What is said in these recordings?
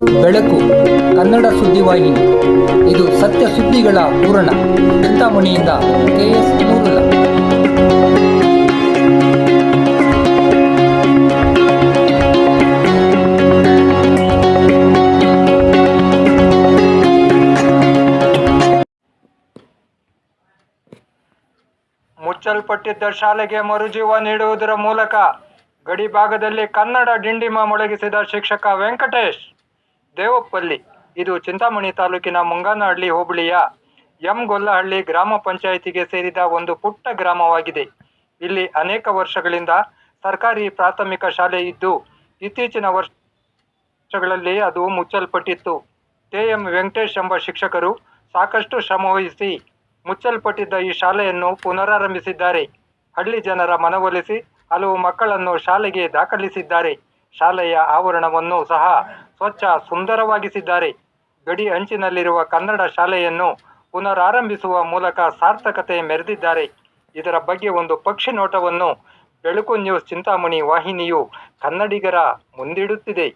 ಬೆಳಕು, ಕನ್ನಡ ಸುದ್ದಿವಾಹಿನಿ ಇದು ಸತ್ಯ ಸುದ್ದಿಗಳ ಪೂರಣ ಚಿಂತಾಮಣಿಯಿಂದ ಕೆಎಸ್ ನೂರುಲ್ಲ ಮುಚ್ಚಲ್ಪಟ್ಟಿದ್ದ ಶಾಲೆಗೆ ಮರುಜೀವ ನೀಡುವುದರ ಮೂಲಕ ಗಡಿ ಭಾಗದಲ್ಲಿ ಕನ್ನಡ ಡಿಂಡಿಮ ಮೊಳಗಿಸಿದ ಶಿಕ್ಷಕ ವೆಂಕಟೇಶ್. ದೇವಪ್ಪಲ್ಲಿ ಇದು ಚಿಂತಾಮಣಿ ತಾಲೂಕಿನ ಮುಂಗಾನಹಳ್ಳಿ ಹೋಬಳಿಯ ಎಂ ಗೊಲ್ಲಹಳ್ಳಿ ಗ್ರಾಮ ಪಂಚಾಯಿತಿಗೆ ಸೇರಿದ ಒಂದು ಪುಟ್ಟ ಗ್ರಾಮವಾಗಿದೆ. ಇಲ್ಲಿ ಅನೇಕ ವರ್ಷಗಳಿಂದ ಸರ್ಕಾರಿ ಪ್ರಾಥಮಿಕ ಶಾಲೆ ಇದ್ದು, ಇತ್ತೀಚಿನ ವರ್ಷಗಳಲ್ಲಿ ಅದು ಮುಚ್ಚಲ್ಪಟ್ಟಿತ್ತು. ಕೆ ಎಂ ವೆಂಕಟೇಶ್ ಎಂಬ ಶಿಕ್ಷಕರು ಸಾಕಷ್ಟು ಶ್ರಮವಹಿಸಿ ಮುಚ್ಚಲ್ಪಟ್ಟಿದ್ದ ಈ ಶಾಲೆಯನ್ನು ಪುನರಾರಂಭಿಸಿದ್ದಾರೆ. ಹಳ್ಳಿ ಜನರ ಮನವೊಲಿಸಿ ಹಲವು ಮಕ್ಕಳನ್ನು ಶಾಲೆಗೆ ದಾಖಲಿಸಿದ್ದಾರೆ. ಶಾಲೆಯ ಆವರಣವನ್ನು ಸಹ ಸ್ವಚ್ಛ ಸುಂದರವಾಗಿಸಿದ್ದಾರೆ. ಗಡಿ ಅಂಚಿನಲ್ಲಿರುವ ಕನ್ನಡ ಶಾಲೆಯನ್ನು ಪುನರಾರಂಭಿಸುವ ಮೂಲಕ ಸಾರ್ಥಕತೆ ಮೆರೆದಿದ್ದಾರೆ. ಇದರ ಬಗ್ಗೆ ಒಂದು ಪಕ್ಷಿ ನೋಟವನ್ನು ಬೆಳಕು ನ್ಯೂಸ್ ಚಿಂತಾಮಣಿ ವಾಹಿನಿಯು ಕನ್ನಡಿಗರ ಮುಂದಿಡುತ್ತಿದೆ.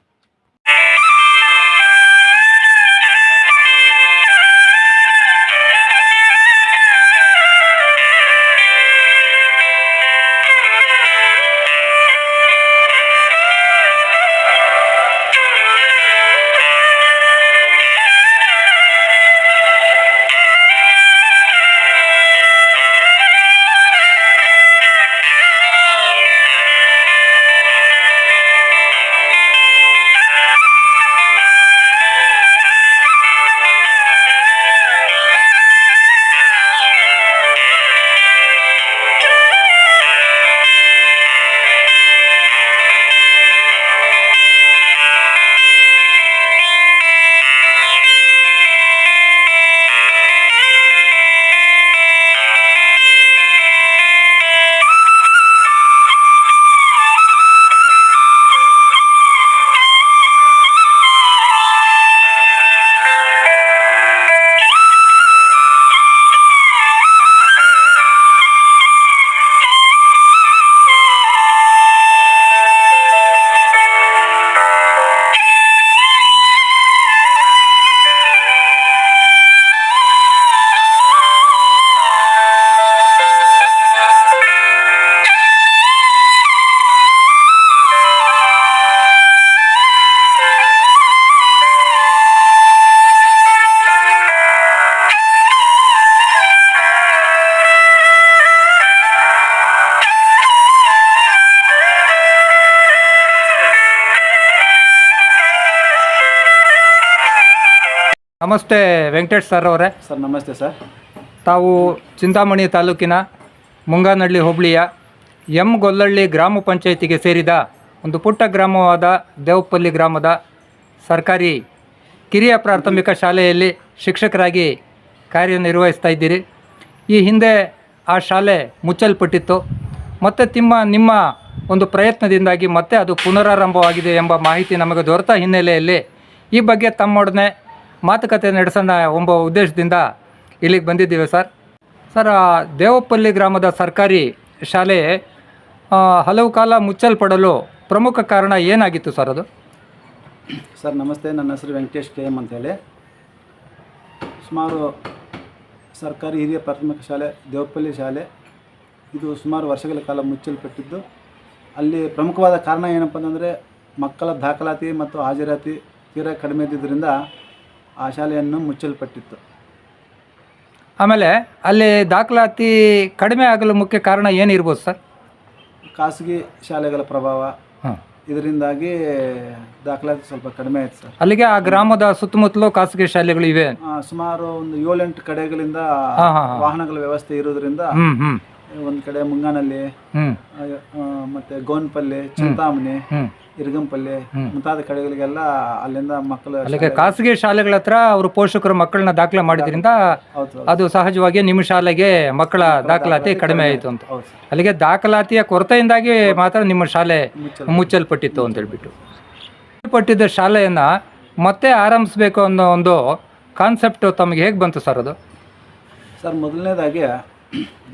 ನಮಸ್ತೆ ವೆಂಕಟೇಶ್ ಸರ್ ಅವರೇ. ಸರ್ ನಮಸ್ತೆ ಸರ್. ತಾವು ಚಿಂತಾಮಣಿ ತಾಲೂಕಿನ ಮುಂಗಾನಹಳ್ಳಿ ಹೋಬಳಿಯ ಎಂ ಗೊಲ್ಲಹಳ್ಳಿ ಗ್ರಾಮ ಪಂಚಾಯಿತಿಗೆ ಸೇರಿದ ಒಂದು ಪುಟ್ಟ ಗ್ರಾಮವಾದ ದೇವಪಲ್ಲಿ ಗ್ರಾಮದ ಸರ್ಕಾರಿ ಕಿರಿಯ ಪ್ರಾಥಮಿಕ ಶಾಲೆಯಲ್ಲಿ ಶಿಕ್ಷಕರಾಗಿ ಕಾರ್ಯನಿರ್ವಹಿಸ್ತಾ ಇದ್ದೀರಿ. ಈ ಹಿಂದೆ ಆ ಶಾಲೆ ಮುಚ್ಚಲ್ಪಟ್ಟಿತ್ತು. ಮತ್ತು ತಿಮ್ಮ ನಿಮ್ಮ ಒಂದು ಪ್ರಯತ್ನದಿಂದಾಗಿ ಮತ್ತೆ ಅದು ಪುನರಾರಂಭವಾಗಿದೆ ಎಂಬ ಮಾಹಿತಿ ನಮಗೆ ದೊರೆತ ಹಿನ್ನೆಲೆಯಲ್ಲಿ ಈ ಬಗ್ಗೆ ತಮ್ಮೊಡನೆ ಮಾತುಕತೆ ನಡೆಸೋಣ ಎಂಬ ಉದ್ದೇಶದಿಂದ ಇಲ್ಲಿಗೆ ಬಂದಿದ್ದೀವಿ ಸರ್. ಸರ್ ದೇವಪಲ್ಲಿ ಗ್ರಾಮದ ಸರ್ಕಾರಿ ಶಾಲೆ ಹಲವು ಕಾಲ ಮುಚ್ಚಲ್ಪಡಲು ಪ್ರಮುಖ ಕಾರಣ ಏನಾಗಿತ್ತು ಸರ್ ಅದು? ಸರ್, ನಮಸ್ತೆ, ನನ್ನ ಹೆಸರು ವೆಂಕಟೇಶ್ ಕೆ ಎಂ ಅಂತೇಳಿ. ಸುಮಾರು ಸರ್ಕಾರಿ ಹಿರಿಯ ಪ್ರಾಥಮಿಕ ಶಾಲೆ, ದೇವಪಲ್ಲಿ ಶಾಲೆ, ಇದು ಸುಮಾರು ವರ್ಷಗಳ ಕಾಲ ಮುಚ್ಚಲ್ಪಟ್ಟಿದ್ದು. ಅಲ್ಲಿ ಪ್ರಮುಖವಾದ ಕಾರಣ ಏನಪ್ಪ ಅಂತಂದರೆ ಮಕ್ಕಳ ದಾಖಲಾತಿ ಮತ್ತು ಹಾಜರಾತಿ ತೀರಾ ಕಡಿಮೆ ಇದ್ದಿದ್ದರಿಂದ ಆ ಶಾಲೆಯನ್ನು ಮುಚ್ಚಲ್ಪಟ್ಟಿತ್ತು. ಆಮೇಲೆ ಅಲ್ಲಿ ದಾಖಲಾತಿ ಕಡಿಮೆ ಆಗಲು ಮುಖ್ಯ ಕಾರಣ ಏನಿರ್ಬೋದು ಸರ್? ಖಾಸಗಿ ಶಾಲೆಗಳ ಪ್ರಭಾವ. ಹಾಂ. ಇದರಿಂದಾಗಿ ದಾಖಲಾತಿ ಸ್ವಲ್ಪ ಕಡಿಮೆ ಆಯ್ತು ಸರ್. ಅಲ್ಲಿಗೆ ಆ ಗ್ರಾಮದ ಸುತ್ತಮುತ್ತಲೂ ಖಾಸಗಿ ಶಾಲೆಗಳು ಇವೆ. ಆ, ಸುಮಾರು ಒಂದು ಏಳೆಂಟು ಕಡೆಗಳಿಂದ ಹಾಂ ಹಾಂ ಹಾಂ. ವಾಹನಗಳ ವ್ಯವಸ್ಥೆ ಇರೋದ್ರಿಂದ ಹ್ಞೂ ಹ್ಞೂ ಒಂದು ಕಡೆ ಮುಂಗಾನಲ್ಲಿ ಹ್ಞೂ ಆ, ಆ, ಮತ್ತೆ ಗೋನ್ಪಲ್ಲಿ ಚಿಂತಾಮಣಿ ಹ್ಞೂ ಇರ್ಗಂಪಲ್ಲಿ ಮುಂತಾದ ಕಡೆಗಳಿಗೆಲ್ಲ ಅಲ್ಲಿಂದ ಮಕ್ಕಳು ಅಲ್ಲಿಗೆ ಖಾಸಗಿ ಶಾಲೆಗಳ ಹತ್ರ ಅವರು ಪೋಷಕರು ಮಕ್ಕಳನ್ನ ದಾಖಲೆ ಮಾಡಿದ್ರಿಂದ ಅದು ಸಹಜವಾಗಿ ನಿಮ್ಮ ಶಾಲೆಗೆ ಮಕ್ಕಳ ದಾಖಲಾತಿ ಕಡಿಮೆ ಆಯಿತು ಅಂತ. ಅಲ್ಲಿಗೆ ದಾಖಲಾತಿಯ ಕೊರತೆಯಿಂದಾಗಿ ಮಾತ್ರ ನಿಮ್ಮ ಶಾಲೆ ಮುಚ್ಚಲ್ಪಟ್ಟಿತ್ತು. ಅಂತ ಹೇಳ್ಬಿಟ್ಟು. ಪಟ್ಟಿದ್ದ ಶಾಲೆಯನ್ನು ಮತ್ತೆ ಆರಂಭಿಸಬೇಕು ಅನ್ನೋ ಒಂದು ಕಾನ್ಸೆಪ್ಟ್ ತಮಗೆ ಹೇಗೆ ಬಂತು ಸರ್ ಅದು? ಸರ್ ಮೊದಲನೇದಾಗಿ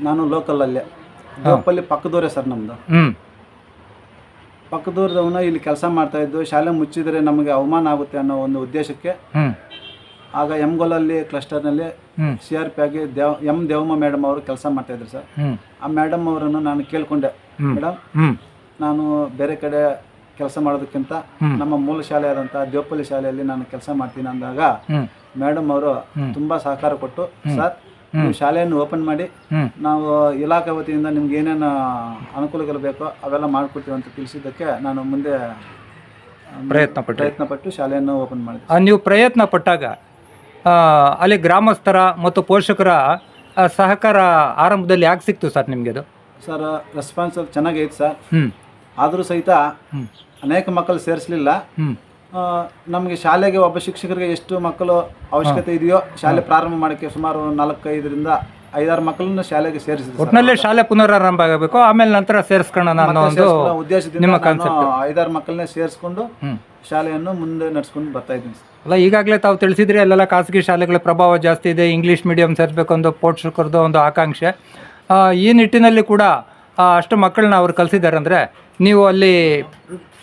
ನಾನು ಲೋಕಲಲ್ಲೇ ದೇವಪ್ಪಲ್ಲಿ ಪಕ್ಕದವರೇ ಸರ್ ನಮ್ಮದು ಪಕ್ಕದೂರದವನು ಇಲ್ಲಿ ಕೆಲಸ ಮಾಡ್ತಾ ಇದ್ದು ಶಾಲೆ ಮುಚ್ಚಿದ್ರೆ ನಮಗೆ ಅವಮಾನ ಆಗುತ್ತೆ ಅನ್ನೋ ಒಂದು ಉದ್ದೇಶಕ್ಕೆ ಆಗ ಗೊಲ್ಲಲ್ಲಿ ಕ್ಲಸ್ಟರ್ನಲ್ಲಿ ಸಿ ಆರ್ ಪಿ ಆಗಿ ದೇವ್ ಎಂ ದೇವಮ್ಮ ಮೇಡಮ್ ಅವರು ಕೆಲಸ ಮಾಡ್ತಾ ಇದ್ರು ಸರ್. ಆ ಮೇಡಮ್ ಅವರನ್ನು ನಾನು ಕೇಳಿಕೊಂಡೆ. ಮೇಡಮ್ ನಾನು ಬೇರೆ ಕಡೆ ಕೆಲಸ ಮಾಡೋದಕ್ಕಿಂತ ನಮ್ಮ ಮೂಲ ಶಾಲೆ ಆದಂಥ ದೇವಪಲ್ಲಿ ಶಾಲೆಯಲ್ಲಿ ನಾನು ಕೆಲಸ ಮಾಡ್ತೀನಿ ಅಂದಾಗ ಮೇಡಮ್ ಅವರು ತುಂಬಾ ಸಹಕಾರ ಕೊಟ್ಟು ಸರ್ ನೀವು ಶಾಲೆಯನ್ನು ಓಪನ್ ಮಾಡಿ ನಾವು ಇಲಾಖೆ ವತಿಯಿಂದ ನಿಮ್ಗೆ ಏನೇನು ಅನುಕೂಲಗಳು ಬೇಕೋ ಅವೆಲ್ಲ ಮಾಡಿಕೊಡ್ತೀವಿ ಅಂತ ತಿಳಿಸಿದ್ದಕ್ಕೆ ನಾನು ಮುಂದೆ ಪ್ರಯತ್ನ ಪಟ್ಟು ಪ್ರಯತ್ನ ಪಟ್ಟು ಶಾಲೆಯನ್ನು ಓಪನ್ ಮಾಡಿದೆ. ನೀವು ಪ್ರಯತ್ನ ಪಟ್ಟಾಗ ಅಲ್ಲಿ ಗ್ರಾಮಸ್ಥರ ಮತ್ತು ಪೋಷಕರ ಸಹಕಾರ ಆರಂಭದಲ್ಲಿ ಯಾಕೆ ಸಿಕ್ತು ಸರ್ ನಿಮಗೆ ಅದು? ಸರ್ ರೆಸ್ಪಾನ್ಸ್ ಚೆನ್ನಾಗೈತೆ ಸರ್. ಆದರೂ ಸಹಿತ ಅನೇಕ ಮಕ್ಕಳು ಸೇರಿಸಲಿಲ್ಲ. ನಮಗೆ ಶಾಲೆಗೆ ಒಬ್ಬ ಶಿಕ್ಷಕರಿಗೆ ಎಷ್ಟು ಮಕ್ಕಳು ಅವಶ್ಯಕತೆ ಇದೆಯೋ ಶಾಲೆ ಪ್ರಾರಂಭ ಮಾಡೋಕ್ಕೆ ಸುಮಾರು ನಾಲ್ಕೈದರಿಂದ ಐದಾರು ಮಕ್ಕಳನ್ನ ಶಾಲೆಗೆ ಸೇರಿಸಿದೆ ಒಟ್ಟಿನಲ್ಲಿ ಶಾಲೆ ಪುನರಾರಂಭ ಆಗಬೇಕು ಆಮೇಲೆ ನಂತರ ಸೇರಿಸ್ಕೊಳ್ಳೋಣ ಅನ್ನೋ ಒಂದು ಉದ್ದೇಶದಿಂದ ನಿಮ್ಮ ನಾನು ಐದಾರು ಮಕ್ಕಳನ್ನೇ ಸೇರಿಸ್ಕೊಂಡು ಹ್ಮ್. ಶಾಲೆಯನ್ನು ಮುಂದೆ ನಡ್ಸ್ಕೊಂಡು ಬರ್ತಾ ಇದ್ದೀನಿ ಸರ್. ಅಲ್ಲ ಈಗಾಗಲೇ ತಾವು ತಿಳಿಸಿದ್ರಿ ಅಲ್ಲೆಲ್ಲ ಖಾಸಗಿ ಶಾಲೆಗಳ ಪ್ರಭಾವ ಜಾಸ್ತಿ ಇದೆ ಇಂಗ್ಲೀಷ್ ಮೀಡಿಯಂ ಸೇರ್ಬೇಕು ಒಂದು ಪೋಷಕರದ್ದು ಒಂದು ಆಕಾಂಕ್ಷೆ. ಆ, ಈ ನಿಟ್ಟಿನಲ್ಲಿ ಕೂಡ ಆ, ಅಷ್ಟು ಮಕ್ಕಳನ್ನ ಅವ್ರು ಕಲಿಸಿದ್ದಾರೆ ಅಂದರೆ ನೀವು ಅಲ್ಲಿ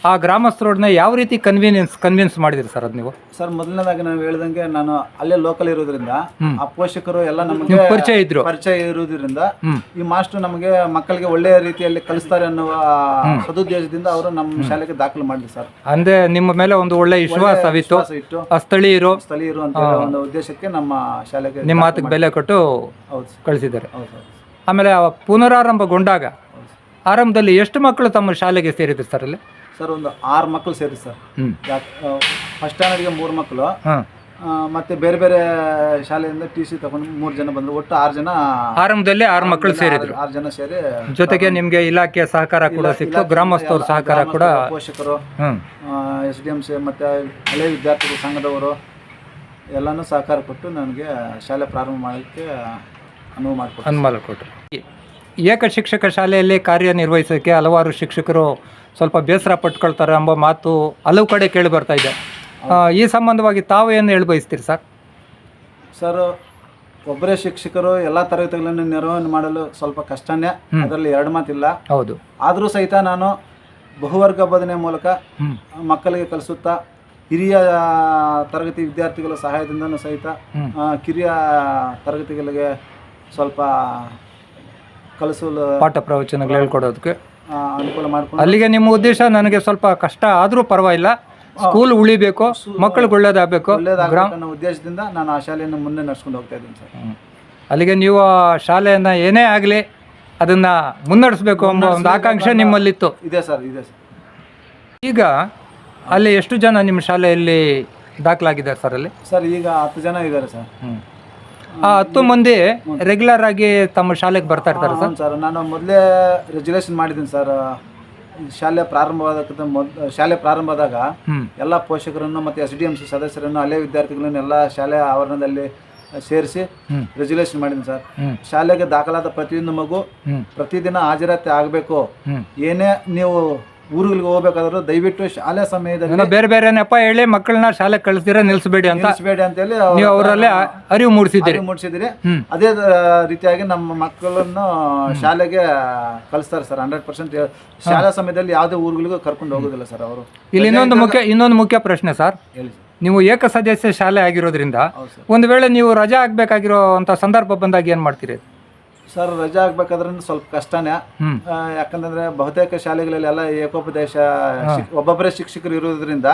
ಆ ಗ್ರಾಮಸ್ಥರೊಡನೆ ಯಾವ ರೀತಿ ಕನ್ವೀನಿಯನ್ಸ್ ಕನ್ವಿನ್ಸ್ ಮಾಡಿದಿರಿ ಸರ್ ಅದು ನೀವು? ಸರ್ ಮೊದಲನೇದಾಗಿ ನಾವು ಹೇಳ್ದಂಗೆ ನಾನು ಅಲ್ಲೇ ಲೋಕಲ್ ಇರೋದ್ರಿಂದ ಆ ಪೋಷಕರು ಎಲ್ಲ ನಮಗೆ ಪರಿಚಯ ಇದ್ರು. ಪರಿಚಯ ಇರೋದ್ರಿಂದ ಈ ಮಾಸ್ಟರ್ ನಮಗೆ ಮಕ್ಕಳಿಗೆ ಒಳ್ಳೆಯ ರೀತಿಯಲ್ಲಿ ಕಲಿಸ್ತಾರೆ ಅನ್ನುವ ಸದುದ್ದೇಶದಿಂದ ಅವರು ನಮ್ಮ ಶಾಲೆಗೆ ದಾಖಲು ಮಾಡಿದ್ರು ಸರ್. ಅಂದ್ರೆ ನಿಮ್ಮ ಮೇಲೆ ಒಂದು ಒಳ್ಳೆ ವಿಶ್ವಾಸ ಇತ್ತು. ಇಟ್ಟು ಸ್ಥಳೀಯರು? ಸ್ಥಳೀಯರು ಅಂತ ಹೇಳೋ ಒಂದು ಉದ್ದೇಶಕ್ಕೆ ನಮ್ಮ ಶಾಲೆಗೆ ನಿಮ್ಮ ಮಾತಿಗೆ ಬೆಲೆ ಕೊಟ್ಟು ಕಳಿಸಿದ್ದಾರೆ. ಆಮೇಲೆ ಪುನರಾರಂಭಗೊಂಡಾಗ ಆರಂಭದಲ್ಲಿ ಎಷ್ಟು ಮಕ್ಕಳು ತಮ್ಮ ಶಾಲೆಗೆ ಸೇರಿದ್ರು ಸರ್ ಅಲ್ಲಿ? ಸರ್ ಒಂದು ಆರು ಮಕ್ಕಳು ಸೇರಿ ಸರ್. ಫಸ್ಟ್ ಸ್ಟ್ಯಾಂಡರ್ಡ್ಗೆ ಮೂರು ಮಕ್ಕಳು ಮತ್ತೆ ಬೇರೆ ಬೇರೆ ಶಾಲೆಯಿಂದ ಟಿ ಸಿ ತಗೊಂಡು ಮೂರು ಜನ ಬಂದರು. ಒಟ್ಟು ಆರು ಜನ ಆರಂಭದಲ್ಲಿ ಆರು ಮಕ್ಕಳು ಸೇರಿದ್ರು. ಆರು ಜನ ಸೇರಿ ಜೊತೆಗೆ ನಿಮ್ಗೆ ಇಲಾಖೆ ಸಹಕಾರ ಕೂಡ ಸಿಕ್ತು. ಗ್ರಾಮಸ್ಥರ ಸಹಕಾರ ಕೂಡ ಪೋಷಕರು ಎಸ್ ಡಿ ಎಂ ಸಿ ಮತ್ತೆ ಹಳೆ ವಿದ್ಯಾರ್ಥಿಗಳ ಸಂಘದವರು ಎಲ್ಲನೂ ಸಹಕಾರ ಕೊಟ್ಟು ನನಗೆ ಶಾಲೆ ಪ್ರಾರಂಭ ಮಾಡೋಕ್ಕೆ ಅನುವು ಮಾಡಿಕೊಟ್ಟು ಅನುಮಾನ ಕೊಟ್ಟರು ಏಕ ಶಿಕ್ಷಕ ಶಾಲೆಯಲ್ಲಿ ಕಾರ್ಯನಿರ್ವಹಿಸೋಕ್ಕೆ ಹಲವಾರು ಶಿಕ್ಷಕರು ಸ್ವಲ್ಪ ಬೇಸರ ಪಟ್ಕೊಳ್ತಾರೆ ಎಂಬ ಮಾತು ಹಲವು ಕಡೆ ಕೇಳಿ ಬರ್ತಾ ಇದೆ. ಈ ಸಂಬಂಧವಾಗಿ ತಾವು ಏನು ಹೇಳಿ ಬಯಸ್ತೀರಿ ಸರ್? ಸರ್ ಒಬ್ಬರೇ ಶಿಕ್ಷಕರು ಎಲ್ಲ ತರಗತಿಗಳನ್ನು ನಿರ್ವಹಣೆ ಮಾಡಲು ಸ್ವಲ್ಪ ಕಷ್ಟನೇ. ಅದರಲ್ಲಿ ಎರಡು ಮಾತಿಲ್ಲ ಹೌದು. ಆದರೂ ಸಹಿತ ನಾನು ಬಹುವರ್ಗ ಬೋಧನೆ ಮೂಲಕ ಮಕ್ಕಳಿಗೆ ಕಲಿಸುತ್ತಾ ಹಿರಿಯ ತರಗತಿ ವಿದ್ಯಾರ್ಥಿಗಳ ಸಹಾಯದಿಂದನೂ ಸಹಿತ ಕಿರಿಯ ತರಗತಿಗಳಿಗೆ ಸ್ವಲ್ಪ ಕಲಿಸಲು ಪಾಠ ಪ್ರವಚನಗಳು ಹೇಳ್ಕೊಡೋದಕ್ಕೆ ಅನುಕೂಲ ಮಾಡ್ಕೊಂಡು ಅಲ್ಲಿಗೆ ನಿಮ್ಮ ಉದ್ದೇಶ ನನಗೆ ಸ್ವಲ್ಪ ಕಷ್ಟ ಆದರೂ ಪರವಾಗಿಲ್ಲ. ಸ್ಕೂಲ್ ಉಳಿಬೇಕು ಮಕ್ಕಳಿಗೆ ಒಳ್ಳೇದಾಗಬೇಕು. ಅನ್ನೋ ಉದ್ದೇಶದಿಂದ ನಾನು ಆ ಶಾಲೆಯನ್ನು ಮುಂದೆ ನಡೆಸ್ಕೊಂಡು ಹೋಗ್ತಾ ಇದ್ದೀನಿ ಸರ್. ಅಲ್ಲಿಗೆ ನೀವು ಆ ಶಾಲೆಯನ್ನು ಏನೇ ಆಗಲಿ ಅದನ್ನು ಮುನ್ನಡೆಸಬೇಕು ಎಂಬ ಒಂದು ಆಕಾಂಕ್ಷೆ ನಿಮ್ಮಲ್ಲಿತ್ತು. ಇದೆ ಸರ್ ಇದೆ ಸರ್. ಈಗ ಅಲ್ಲಿ ಎಷ್ಟು ಜನ ನಿಮ್ಮ ಶಾಲೆಯಲ್ಲಿ ದಾಖಲಾಗಿದ್ದಾರೆ ಸರ್ ಅಲ್ಲಿ? ಸರ್ ಈಗ ಹತ್ತು ಜನ ಇದ್ದಾರೆ ಸರ್. ಆ ಹತ್ತು ಮಂದಿ ರೆಗ್ಯುಲರ್ ಆಗಿ ತಮ್ಮ ಶಾಲೆಗೆ ಬರ್ತಾ ಇರ್ತಾರೆ ಸರ್. ಸರ್. ನಾನು ಮೊದಲೇ ರೆಜುಲೇಷನ್ ಮಾಡಿದ್ದೀನಿ ಸರ್. ಶಾಲೆ ಪ್ರಾರಂಭವಾದಕ್ಕಿಂತ ಮೊದ್ ಶಾಲೆ ಪ್ರಾರಂಭದಾಗ ಎಲ್ಲ ಪೋಷಕರನ್ನು ಮತ್ತು ಎಸ್ ಡಿ ಎಂ ಸಿ ಸದಸ್ಯರನ್ನು ಅಲ್ಲೇ ವಿದ್ಯಾರ್ಥಿಗಳನ್ನು ಎಲ್ಲ ಶಾಲೆ ಆವರಣದಲ್ಲಿ ಸೇರಿಸಿ. ರೆಜುಲೇಷನ್ ಮಾಡಿದ್ದೀನಿ ಸರ್. ಶಾಲೆಗೆ ದಾಖಲಾದ ಪ್ರತಿಯೊಂದು ಮಗು ಪ್ರತಿದಿನ ಹಾಜರಾತಿ ಆಗಬೇಕು. ಏನೇ ನೀವು ಊರುಗಳಿಗೆ ಹೋಗ್ಬೇಕಾದ್ರೆ ದಯವಿಟ್ಟು ಶಾಲೆ ಸಮಯದಲ್ಲಿ ಏನೋ ಬೇರೆ ಬೇರೆ ನೆಪ ಹೇಳಿ ಮಕ್ಕಳನ್ನ ಶಾಲೆ ಕಳಿಸ್ದಿರ ನಿಲ್ಸಬೇಡಿ ಅಂತ ನಿಲ್ಸಬೇಡಿ ಅಂತೇಳಿ ನೀವು ಅವರಲ್ಲಿ ಅರಿವು ಮೂಡಿಸಿದ್ದೀರಿ. ಮೂಡಿಸಿದಿರಿ ಅದೇ ರೀತಿಯಾಗಿ ನಮ್ಮ ಮಕ್ಕಳನ್ನು ಶಾಲೆಗೆ ಕಳಿಸ್ತಾರೆ ಸರ್ ಹಂಡ್ರೆಡ್ ಪರ್ಸೆಂಟ್ ಶಾಲಾ ಸಮಯದಲ್ಲಿ ಯಾವುದೇ ಊರುಗಳಿಗೂ ಕರ್ಕೊಂಡು ಹೋಗೋದಿಲ್ಲ ಸರ್ ಅವರು. ಇಲ್ಲಿ ಇನ್ನೊಂದು ಮುಖ್ಯ ಇನ್ನೊಂದು ಮುಖ್ಯ ಪ್ರಶ್ನೆ ಸರ್. ಹೇಳಿ ಸರ್. ನೀವು ಏಕ ಸದಸ್ಯ ಶಾಲೆ ಆಗಿರೋದ್ರಿಂದ ಹೌದು ಸರ್. ಒಂದು ವೇಳೆ ನೀವು ರಜಾ ಆಗಬೇಕಾಗಿರೋ ಅಂತ ಸಂದರ್ಭ ಬಂದಾಗ ಏನು ಮಾಡ್ತೀರಿ? ಸರ್ ರಜಾ ಆಗ್ಬೇಕಾದ್ರೆ ಸ್ವಲ್ಪ ಕಷ್ಟನೇ. ಆ, ಯಾಕಂತಂದ್ರೆ ಬಹುತೇಕ ಶಾಲೆಗಳಲ್ಲಿ ಎಲ್ಲ ಏಕೋಪದೇಶ ಶಿಕ್- ಒಬ್ಬೊಬ್ಬರೇ ಶಿಕ್ಷಕರು ಇರೋದ್ರಿಂದ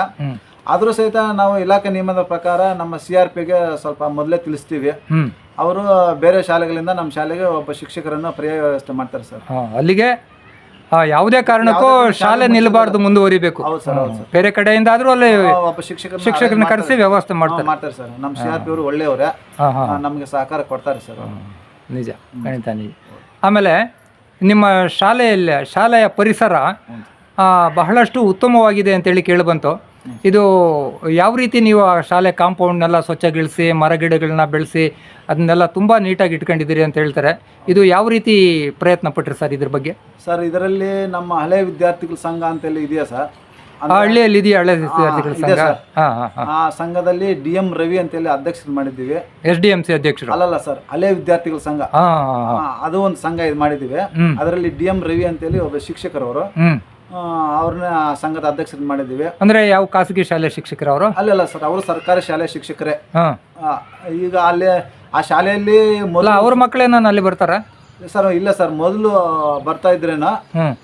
ಆದ್ರೂ ಸಹಿತ ನಾವು ಇಲಾಖೆ ನಿಯಮದ ಪ್ರಕಾರ ನಮ್ಮ ಸಿ ಆರ್ ಪಿಗೆ ಸ್ವಲ್ಪ ಮೊದಲೇ ತಿಳಿಸ್ತೀವಿ. ಹ್ಮ್. ಅವರು ಬೇರೆ ಶಾಲೆಗಳಿಂದ ನಮ್ಮ ಶಾಲೆಗೆ ಒಬ್ಬ ಶಿಕ್ಷಕರನ್ನು ಪರ್ಯಾಯ ವ್ಯವಸ್ಥೆ ಮಾಡ್ತಾರೆ ಸರ್. ಹಾ, ಅಲ್ಲಿಗೆ ಆ, ಯಾವುದೇ ಕಾರಣಕ್ಕೂ ಶಾಲೆ ನಿಲ್ಲಬಾರ್ದು ಮುಂದುವರಿಬೇಕು. ಹೌದು ಸರ್ ಹೌದು ಸರ್. ಬೇರೆ ಕಡೆಯಿಂದ ಆದ್ರೂ ಅಲ್ಲಿ ಒಬ್ಬ ಶಿಕ್ಷಕರನ್ನ ಶಿಕ್ಷಕರನ್ನ ಕರೆಸಿ ವ್ಯವಸ್ಥೆ ಮಾಡ್ತಾರೆ. ಮಾಡ್ತಾರೆ ಸರ್. ನಮ್ಮ ಸಿ ಆರ್ ಪಿ ಅವರು ಒಳ್ಳೆಯವ್ರೆ. ಹಾ ಹಾ. ನಮಗೆ ಸಹಕಾರ ಕೊಡ್ತಾರೆ ಸರ್. ಅವ್ರು. ನಿಜ ಖಂಡಿತ ನಿಜ. ಆಮೇಲೆ ನಿಮ್ಮ ಶಾಲೆಯಲ್ಲಿ ಶಾಲೆಯ ಪರಿಸರ ಬಹಳಷ್ಟು ಉತ್ತಮವಾಗಿದೆ ಅಂತೇಳಿ ಕೇಳಿಬಂತು. ಇದು ಯಾವ ರೀತಿ ನೀವು ಆ ಶಾಲೆ ಕಾಂಪೌಂಡ್ನೆಲ್ಲ ಸ್ವಚ್ಛಗಿಳಿಸಿ ಮರಗಿಡಗಳನ್ನ ಬೆಳೆಸಿ ಅದನ್ನೆಲ್ಲ ತುಂಬ ನೀಟಾಗಿ ಇಟ್ಕೊಂಡಿದ್ದೀರಿ ಅಂತ ಹೇಳ್ತಾರೆ. ಇದು ಯಾವ ರೀತಿ ಪ್ರಯತ್ನ ಪಟ್ರಿ ಸರ್ ಇದ್ರ ಬಗ್ಗೆ? ಸರ್ ಇದರಲ್ಲಿ ನಮ್ಮ ಹಳೆ ವಿದ್ಯಾರ್ಥಿಗಳ ಸಂಘ ಅಂತೇಳಿ ಇದೆಯಾ ಸರ್? ಹಳ್ಳಿಯಲ್ಲಿ ಇದೆಯಾ ಹಳೆ ವಿದ್ಯಾರ್ಥಿಗಳ ಇದೆ ಸಂಘ? ಸರ್. ಹಾಂ ಹಾಂ ಹಾಂ. ಆ ಸಂಘದಲ್ಲಿ ಡಿ ಎಂ ರವಿ ಅಂತೇಳಿ ಅಧ್ಯಕ್ಷರು ಮಾಡಿದ್ದೀವಿ. ಎಸ್ ಡಿ ಎಂ ಸಿ ಅಧ್ಯಕ್ಷರು? ಅಲ್ಲಲ್ಲ ಸರ್ ಹಳೆ ವಿದ್ಯಾರ್ಥಿಗಳ ಸಂಘ. ಹಾಂ ಹಾಂ ಹಾಂ. ಆ, ಅದು ಒಂದು ಸಂಘ ಇದು ಮಾಡಿದ್ದೀವಿ. ಹ್ಮ್. ಅದರಲ್ಲಿ ಡಿ ಎಂ ರವಿ ಅಂತೇಳಿ ಒಬ್ಬ ಶಿಕ್ಷಕರವರು ಹ್ಞೂ ಅವ್ರನ್ನ ಸಂಘದ ಅಧ್ಯಕ್ಷರು ಮಾಡಿದ್ದೀವಿ. ಅಂದ್ರೆ ಯಾವ ಖಾಸಗಿ ಶಾಲೆ ಶಿಕ್ಷಕರು ಅವರು? ಅಲ್ಲಲ್ಲ ಸರ್ ಅವರು ಸರ್ಕಾರಿ ಶಾಲೆ ಶಿಕ್ಷಕರೇ. ಹಾಂ. ಆ, ಈಗ ಅಲ್ಲಿ ಆ ಶಾಲೆಯಲ್ಲಿ ಅಲ್ಲ ಅವ್ರ ಅವ್ರ ಮಕ್ಕಳೇನ ಅಲ್ಲಿ ಬರ್ತಾರ? ಸರ್ ಇಲ್ಲ ಸರ್ ಮೊದಲು ಬರ್ತಾ ಇದ್ರೇನ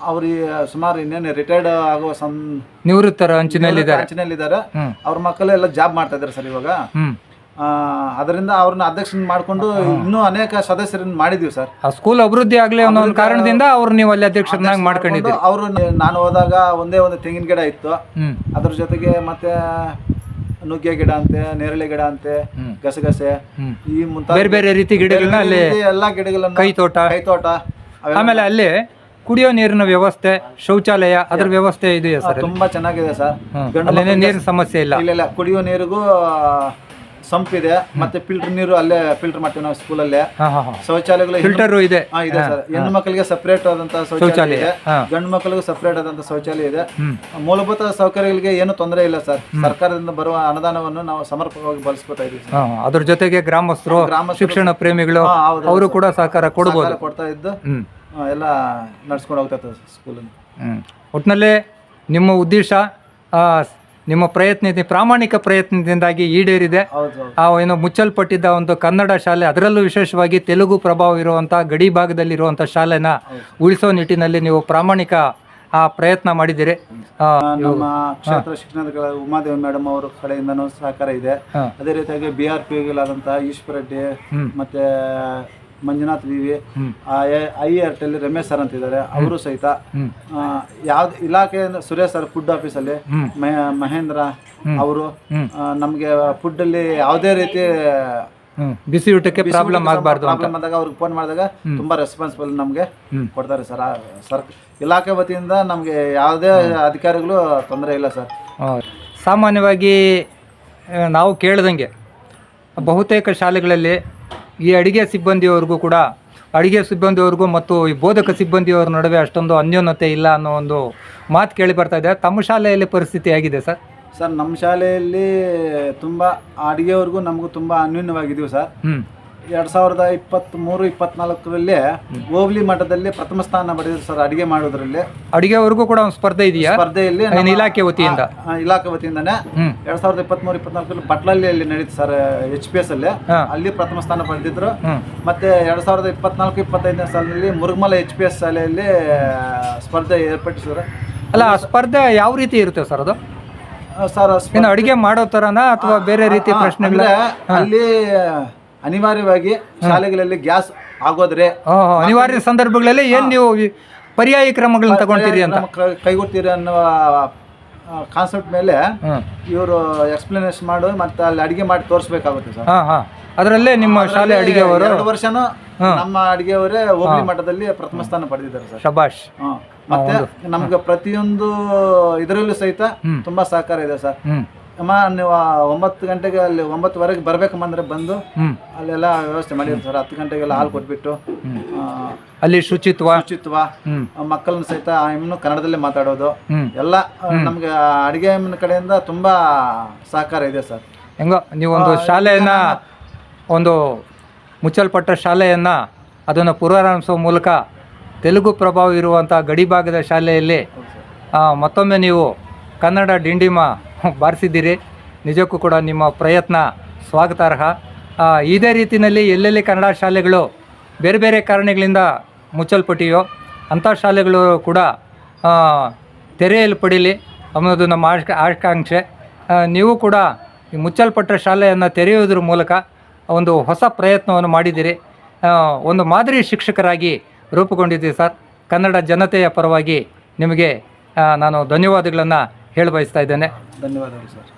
ಅವ್ರು ಸುಮಾರು ಇನ್ನೇನು ರಿಟೈರ್ಡ್ ಆಗುವ ಸಂ ನಿವೃತ್ತರ ಅಂಚಿನಲ್ಲಿದ್ದಾರೆ. ಅಂಚಿನಲ್ಲಿದ್ದಾರೆ. ಅವ್ರ ಅವ್ರ ಮಕ್ಕಳೆಲ್ಲ ಜಾಬ್ ಮಾಡ್ತಾ ಇದ್ದಾರೆ ಸರ್ ಇವಾಗ. ಆ, ಅದರಿಂದ ಅವ್ರನ್ನ ಅಧ್ಯಕ್ಷನ ಮಾಡ್ಕೊಂಡು ಇನ್ನೂ ಅನೇಕ ಸದಸ್ಯರನ್ನ ಮಾಡಿದೀವಿ ಸರ್. ಆ ಸ್ಕೂಲ್ ಅಭಿವೃದ್ಧಿ ಆಗಲಿ ಅನ್ನೋ ಒಂದು ಕಾರಣದಿಂದ ಅವ್ರು ನೀವು ಅಲ್ಲಿ ಅಧ್ಯಕ್ಷರನ್ನಾಗಿ ಮಾಡ್ಕೊಂಡಿದ್ದೀವಿ ಅವರು ನಾನು ಹೋದಾಗ ಒಂದೇ ಒಂದು ತೆಂಗಿನ ಗಿಡ ಇತ್ತು. ಅದ್ರ ಜೊತೆಗೆ ಮತ್ತೆ ನುಗ್ಗೆ ಗಿಡ ಅಂತೆ ನೇರಳೆ ಗಿಡ ಅಂತೆ. ಗಸಗಸೆ ಈ ಮುಂತಾದ ಬೇರೆ ಬೇರೆ ರೀತಿ ಗಿಡಗಳನ್ನ ಅಲ್ಲಿ ಎಲ್ಲಾ ಗಿಡಗಳನ್ನ ಕೈ ತೋಟ ಕೈ ತೋಟ ಅವೆಲ್ಲ ಆಮೇಲೆ ಅಲ್ಲಿ ಕುಡಿಯೋ ನೀರಿನ ವ್ಯವಸ್ಥೆ ಶೌಚಾಲಯ ಅದರ ವ್ಯವಸ್ಥೆ ಇದೆಯಾ ಸರ್ ತುಂಬಾ ಚೆನ್ನಾಗಿದೆ ಸರ್. ಹ್ಮ್. ಗಂಡು ಅಲ್ಲೇನೇ ಮಕ್ಕಳಿಗೆ ನೀರಿನ ಸಮಸ್ಯೆ ಇಲ್ಲ. ಇಲ್ಲ ಇಲ್ಲ. ಕುಡಿಯೋ ನೀರಿಗೂ ಸಂಪಿದೆ ಮತ್ತೆ ಫಿಲ್ಟರ್ ನೀರು ಅಲ್ಲೇ ಫಿಲ್ಟರ್ ಮಾಡ್ತೀವಿ ನಾವು ಸ್ಕೂಲ್ ಅಲ್ಲೇ ಶೌಚಾಲಯಗಳು ಫಿಲ್ಟರ್ ಇದೆ. ಹಾ, ಇದೆ ಸರ್. ಹೆಣ್ಣು ಮಕ್ಕಳಿಗೆ ಸಪರೇಟ್ ಆದಂತಹ ಶೌಚಾಲಯ ಇದೆ. ಗಂಡು ಮಕ್ಕಳಿಗೂ ಸಪರೇಟ್ ಆದಂತಹ ಶೌಚಾಲಯ ಇದೆ. ಮೂಲಭೂತ ಸೌಕರ್ಯಗಳಿಗೆ ಏನು ತೊಂದರೆ ಇಲ್ಲ ಸರ್. ಸರ್ಕಾರದಿಂದ ಬರುವ ಅನುದಾನವನ್ನು ನಾವು ಸಮರ್ಪಕವಾಗಿ ಬಳಸ್ಕೊತಾ ಇದೀವಿ ಸರ್. ಹಾಂ ಅದ್ರ ಜೊತೆಗೆ ಗ್ರಾಮಸ್ಥರು ಗ್ರಾಮ ಶಿಕ್ಷಣ ಪ್ರೇಮಿಗಳು ಹಾ, ಹೌದು, ಅವರು ಕೂಡ ಸಹಕಾರ ಕೊಡಬಹುದು ಕೊಡ್ತಾ ಇದ್ದು ಹ್ಮ್. ಆ, ಎಲ್ಲ ನಡ್ಸ್ಕೊಂಡು ಹೋಗ್ತಾ ಇರ್ತದೆ ಸ್ಕೂಲಲ್ಲಿ. ಹ್ಮ್. ಒಟ್ಟಿನಲ್ಲಿ ನಿಮ್ಮ ಉದ್ದೇಶ ಆ, ನಿಮ್ಮ ಪ್ರಯತ್ನ ಪ್ರಾಮಾಣಿಕ ಪ್ರಯತ್ನದಿಂದಾಗಿ ಈಡೇರಿದೆ. ಆ ಏನು ಮುಚ್ಚಲ್ಪಟ್ಟಿದ್ದ ಒಂದು ಕನ್ನಡ ಶಾಲೆ ಅದರಲ್ಲೂ ವಿಶೇಷವಾಗಿ ತೆಲುಗು ಪ್ರಭಾವ ಇರುವಂತಹ ಗಡಿ ಭಾಗದಲ್ಲಿರುವಂಥ ಶಾಲೆನ ಉಳಿಸೋ ನಿಟ್ಟಿನಲ್ಲಿ ನೀವು ಪ್ರಾಮಾಣಿಕ ಆ ಪ್ರಯತ್ನ ಮಾಡಿದ್ದೀರಿ. ಆ, ನಮ್ಮ ಕ್ಷೇತ್ರ ಶಿಕ್ಷಣಗಳ ಉಮಾದೇವಿ ಮೇಡಮ್ ಅವರ ಕಡೆಯಿಂದನೂ ಸಹಕಾರ ಇದೆ. ಅದೇ ರೀತಿಯಾಗಿ ಬಿ ಆರ್ ಪಿಗಳಾದಂತಹ ಈಶ್ವರ ರೆಡ್ಡಿ ಮತ್ತೆ Manjunath V V R I ಅಲ್ಲಿ ರಮೇಶ್ ಸರ್ ಅಂತಿದ್ದಾರೆ. ಅವರು ಸಹಿತ. ಯಾವ್ದು ಇಲಾಖೆ ಸುರೇಶ್ ಸರ್ ಫುಡ್ ಆಫೀಸಲ್ಲಿ. ಮಹೇಂದ್ರ ಅವರು ನಮ್ಗೆ ಫುಡ್ಡಲ್ಲಿ ಯಾವುದೇ ರೀತಿ ಬಿಸಿ ಊಟಕ್ಕೆ ಪ್ರಾಬ್ಲಮ್ ಆಗಬಾರ್ದು ಪ್ರಾಬ್ಲಮ್ ಆದಾಗ ಅವ್ರಿಗೆ ಫೋನ್ ಮಾಡಿದಾಗ ತುಂಬಾ ರೆಸ್ಪಾನ್ಸಿಬಲ್ ನಮಗೆ. ಕೊಡ್ತಾರೆ ಸರ್. ಸರ್ ಇಲಾಖೆ ವತಿಯಿಂದ ನಮಗೆ ಯಾವುದೇ ಅಧಿಕಾರಿಗಳು ತೊಂದರೆ ಇಲ್ಲ ಸರ್. ಸಾಮಾನ್ಯವಾಗಿ ನಾವು ಕೇಳ್ದಂಗೆ ಬಹುತೇಕ ಶಾಲೆಗಳಲ್ಲಿ ಈ ಅಡಿಗೆ ಸಿಬ್ಬಂದಿಯವ್ರಿಗೂ ಕೂಡ ಅಡಿಗೆ ಸಿಬ್ಬಂದಿಯವ್ರಿಗೂ ಮತ್ತು ಈ ಬೋಧಕ ಸಿಬ್ಬಂದಿಯವರ ನಡುವೆ ಅಷ್ಟೊಂದು ಅನ್ಯೋನ್ಯತೆ ಇಲ್ಲ ಅನ್ನೋ ಒಂದು ಮಾತು ಕೇಳಿ ಬರ್ತಾ ಇದೆ. ತಮ್ಮ ಶಾಲೆಯಲ್ಲಿ ಪರಿಸ್ಥಿತಿ ಹೇಗಿದೆ ಸರ್? ಸರ್ ನಮ್ಮ ಶಾಲೆಯಲ್ಲಿ ತುಂಬ ಅಡುಗೆವರೆಗೂ ನಮಗೂ ತುಂಬ ಅನ್ಯೂನ್ಯವಾಗಿದ್ದೀವಿ ಸರ್. ಹ್ಞೂ ಎರಡು ಸಾವಿರದ ಇಪ್ಪತ್ತ್ಮೂರು ಇಪ್ಪತ್ನಾಲ್ಕರಲ್ಲಿ ಹೋಬ್ಳಿ ಮಠದಲ್ಲಿ ಪ್ರಥಮ ಸ್ಥಾನ ಪಡೆದಿದ್ರು ಸರ್ ಅಡುಗೆ ಮಾಡೋದ್ರಲ್ಲಿ. ಅಡಿಗೆವರೆಗೂ ಕೂಡ ಒಂದು ಸ್ಪರ್ಧೆ ಇದೆಯಾ? ಸ್ಪರ್ಧೆಯಲ್ಲಿ ನಮ್ಮ- ಇಲಾಖೆ ವತಿಯಿಂದ? ಆ, ಇಲಾಖೆ ವತಿಯಿಂದನೇ ಎರಡ್ ಸಾವಿರದ ಇಪ್ಪತ್ಮೂರು ಇಪ್ಪತ್ನಾಲ್ಕರಲ್ಲಿ ಬಟ್ಲಲ್ಲಿ ಅಲ್ಲಿ ನಡೀತು ಸರ್ ಎಚ್ ಪಿ ಎಸ್ ಅಲ್ಲಿ. ಹಾ. ಅಲ್ಲಿ ಪ್ರಥಮ ಸ್ಥಾನ ಪಡೆದಿದ್ರು. ಮತ್ತೆ ಎರಡ್ ಸಾವಿರದ ಇಪ್ಪತ್ನಾಲ್ಕು ಇಪ್ಪತ್ತೈದನೇ ಸಾಲಿನಲ್ಲಿ ಮುರುಗಮಲ ಎಚ್ ಪಿ ಎಸ್ ಶಾಲೆಯಲ್ಲಿ ಸ್ಪರ್ಧೆ ಏರ್ಪಡಿಸಿದ್ರು ಅಲ್ಲ ಆ ಸ್ಪರ್ಧೆ ಯಾವ ರೀತಿ ಇರುತ್ತೆ ಸರ್ ಅದು? ಆ, ಸರ್ ಸ್ಪ- ಅಡಿಗೆ ಮಾಡೋ ಥರನಾ ಅಥವಾ ಬೇರೆ ರೀತಿ ಪ್ರಶ್ನೆಗಳ ಅಂದ್ರೆ ಅಲ್ಲಿ ಅನಿವಾರ್ಯವಾಗಿ ಶಾಲೆಗಳಲ್ಲಿ ಗ್ಯಾಸ್ ಆಗೋದ್ರೆ ಅನಿವಾರ್ಯ ಸಂದರ್ಭಗಳಲ್ಲಿ ಏನ್ ನೀವು ಪರ್ಯಾಯ ಕ್ರಮಗಳನ್ನ ತಗೊಳ್ತೀರಿ ಅಂತ? ನಮ್ಮ ಕೈ- ಕೈಗೊಡ್ತೀರಿ ಅನ್ನುವ ಕಾನ್ಸೆಪ್ಟ್ ಮೇಲೆ ಇವರು ಎಕ್ಸ್ಪ್ಲನೇಷನ್ ಮಾಡು ಮತ್ತೆ ಅಲ್ಲಿ ಅಡಿಗೆ ಮಾಡಿ ತೋರಿಸಬೇಕಾಗುತ್ತೆ ಸರ್. ಅದರಲ್ಲೇ ನಿಮ್ಮ ಶಾಲೆ ಅಡಿಗೆಯವರು ಎರಡು ವರ್ಷನೂ ನಮ್ಮ ಅಡಿಗೆಯವರೇ ಹೋಬಳಿ ಮಟ್ಟದಲ್ಲಿ ಪ್ರಥಮ ಸ್ಥಾನ ಪಡೆದಿದ್ದಾರೆ ಸರ್. ಶಬಾಷ್. ಮತ್ತೆ ನಮ್ಗೆ ಪ್ರತಿಯೊಂದು ಇದರಲ್ಲೂ ಸಹಿತ ತುಂಬಾ ಸಹಕಾರ ಇದೆ ಸರ್. ಅಮ್ಮ ನೀವು ಆ ಒಂಬತ್ತು ಗಂಟೆಗೆ ಅಲ್ಲಿ ಒಂಬತ್ತುವರೆಗೆ ಬರ್ಬೇಕಂದ್ರೆ ಬಂದು ಹ್ಞೂ ಅಲ್ಲೆಲ್ಲ ವ್ಯವಸ್ಥೆ ಮಾಡಿರ್ತಾರೆ ಸರ್ ಹತ್ತು ಗಂಟೆಗೆಲ್ಲ ಹಾಲು ಕೊಟ್ಬಿಟ್ಟು ಆ, ಅಲ್ಲಿ ಶುಚಿತ್ವ? ಶುಚಿತ್ವ ಮಕ್ಕಳನ್ನ ಸಹಿತ ಇನ್ನು ಕನ್ನಡದಲ್ಲೇ ಮಾತಾಡೋದು. ಎಲ್ಲ ಆ, ನಮ್ಗೆ ಅಡಿಗೆ ಕಡೆಯಿಂದ ತುಂಬಾ ಸಹಕಾರ ಇದೆ ಸರ್. ಹೆಂಗೋ ನೀವೊಂದು ಶಾಲೆಯನ್ನ ಒಂದು ಮುಚ್ಚಲ್ಪಟ್ಟ ಶಾಲೆಯನ್ನ ಅದನ್ನು ಪುನರಾರಂಭಿಸುವ ಮೂಲಕ ತೆಲುಗು ಪ್ರಭಾವ ಇರುವಂಥ ಗಡಿಭಾಗದ ಶಾಲೆಯಲ್ಲಿ ಆ, ಮತ್ತೊಮ್ಮೆ ನೀವು ಕನ್ನಡ ಡಿಂಡಿಮ ಬಾರಿಸಿದ್ದೀರಿ. ನಿಜಕ್ಕೂ ಕೂಡ ನಿಮ್ಮ ಪ್ರಯತ್ನ ಸ್ವಾಗತಾರ್ಹ. ಇದೇ ರೀತಿಯಲ್ಲಿ ಎಲ್ಲೆಲ್ಲಿ ಕನ್ನಡ ಶಾಲೆಗಳು ಬೇರೆ ಬೇರೆ ಕಾರಣಗಳಿಂದ ಮುಚ್ಚಲ್ಪಟ್ಟಿಯೋ ಅಂಥ ಶಾಲೆಗಳು ಕೂಡ ತೆರೆಯಲು ಪಡೀಲಿ ಅನ್ನೋದು ನಮ್ಮ ಆಶ್ ಆಕಾಂಕ್ಷೆ ನೀವು ಕೂಡ ಈ ಮುಚ್ಚಲ್ಪಟ್ಟ ಶಾಲೆಯನ್ನು ತೆರೆಯುವುದರ ಮೂಲಕ ಒಂದು ಹೊಸ ಪ್ರಯತ್ನವನ್ನು ಮಾಡಿದ್ದೀರಿ. ಒಂದು ಮಾದರಿ ಶಿಕ್ಷಕರಾಗಿ ರೂಪುಗೊಂಡಿದ್ದೀರಿ ಸರ್. ಕನ್ನಡ ಜನತೆಯ ಪರವಾಗಿ ನಿಮಗೆ ನಾನು ಧನ್ಯವಾದಗಳನ್ನು ಹೇಳ ಬಯಸ್ತಾ ಇದ್ದೇನೆ. ಧನ್ಯವಾದಗಳು ಸರ್.